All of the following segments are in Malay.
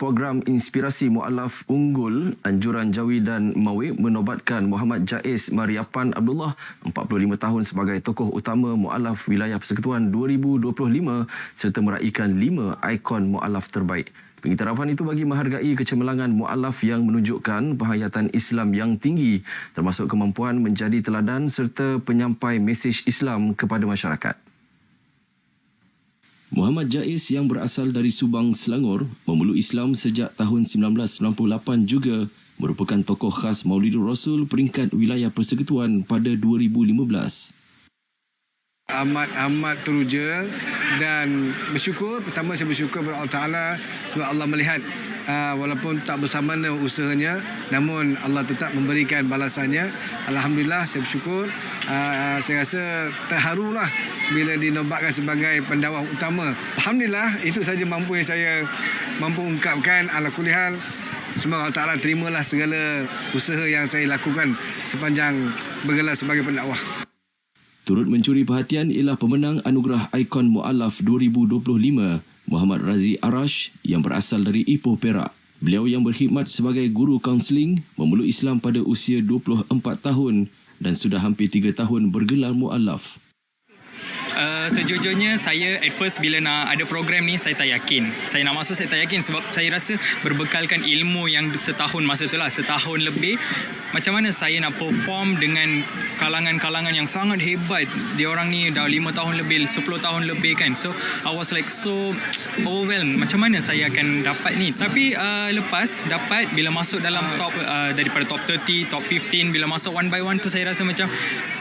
Program Inspirasi Mu'alaf Unggul Anjuran Jawi dan Mawi menobatkan Muhammad Jais Mariapan Abdullah 45 tahun sebagai tokoh utama Mu'alaf Wilayah Persekutuan 2025 serta meraihkan lima ikon Mu'alaf terbaik. Pengiktirafan itu bagi menghargai kecemerlangan mu'alaf yang menunjukkan penghayatan Islam yang tinggi termasuk kemampuan menjadi teladan serta penyampai mesej Islam kepada masyarakat. Muhammad Jais yang berasal dari Subang, Selangor, memeluk Islam sejak tahun 1998 juga merupakan tokoh khas Maulidur Rasul peringkat wilayah persekutuan pada 2015 amat-amat teruja dan bersyukur. Pertama saya bersyukur kepada Allah Taala sebab Allah melihat uh, walaupun tak bersama usahanya namun Allah tetap memberikan balasannya. Alhamdulillah saya bersyukur. Uh, saya rasa terharulah bila dinobatkan sebagai pendakwa utama alhamdulillah itu saja mampu yang saya mampu ungkapkan ala kulihal Semoga Allah Ta'ala terimalah segala usaha yang saya lakukan sepanjang bergelar sebagai pendakwah. Turut mencuri perhatian ialah pemenang Anugerah Ikon Mu'alaf 2025, Muhammad Razi Arash yang berasal dari Ipoh Perak. Beliau yang berkhidmat sebagai guru kaunseling memeluk Islam pada usia 24 tahun dan sudah hampir 3 tahun bergelar mu'alaf. Uh, sejujurnya saya at first bila nak ada program ni saya tak yakin. Saya nak masuk saya tak yakin sebab saya rasa berbekalkan ilmu yang setahun masa tu lah setahun lebih macam mana saya nak perform dengan kalangan-kalangan yang sangat hebat. Dia orang ni dah 5 tahun lebih, 10 tahun lebih kan. So I was like so overwhelmed. Macam mana saya akan dapat ni? Tapi uh, lepas dapat bila masuk dalam top uh, daripada top 30, top 15 bila masuk one by one tu saya rasa macam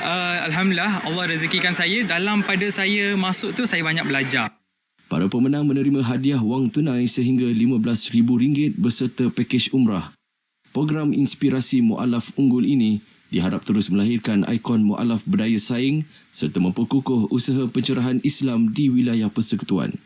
uh, alhamdulillah Allah rezekikan saya dalam pada saya masuk tu saya banyak belajar. Para pemenang menerima hadiah wang tunai sehingga RM15,000 beserta pakej umrah. Program inspirasi mu'alaf unggul ini diharap terus melahirkan ikon mu'alaf berdaya saing serta memperkukuh usaha pencerahan Islam di wilayah persekutuan.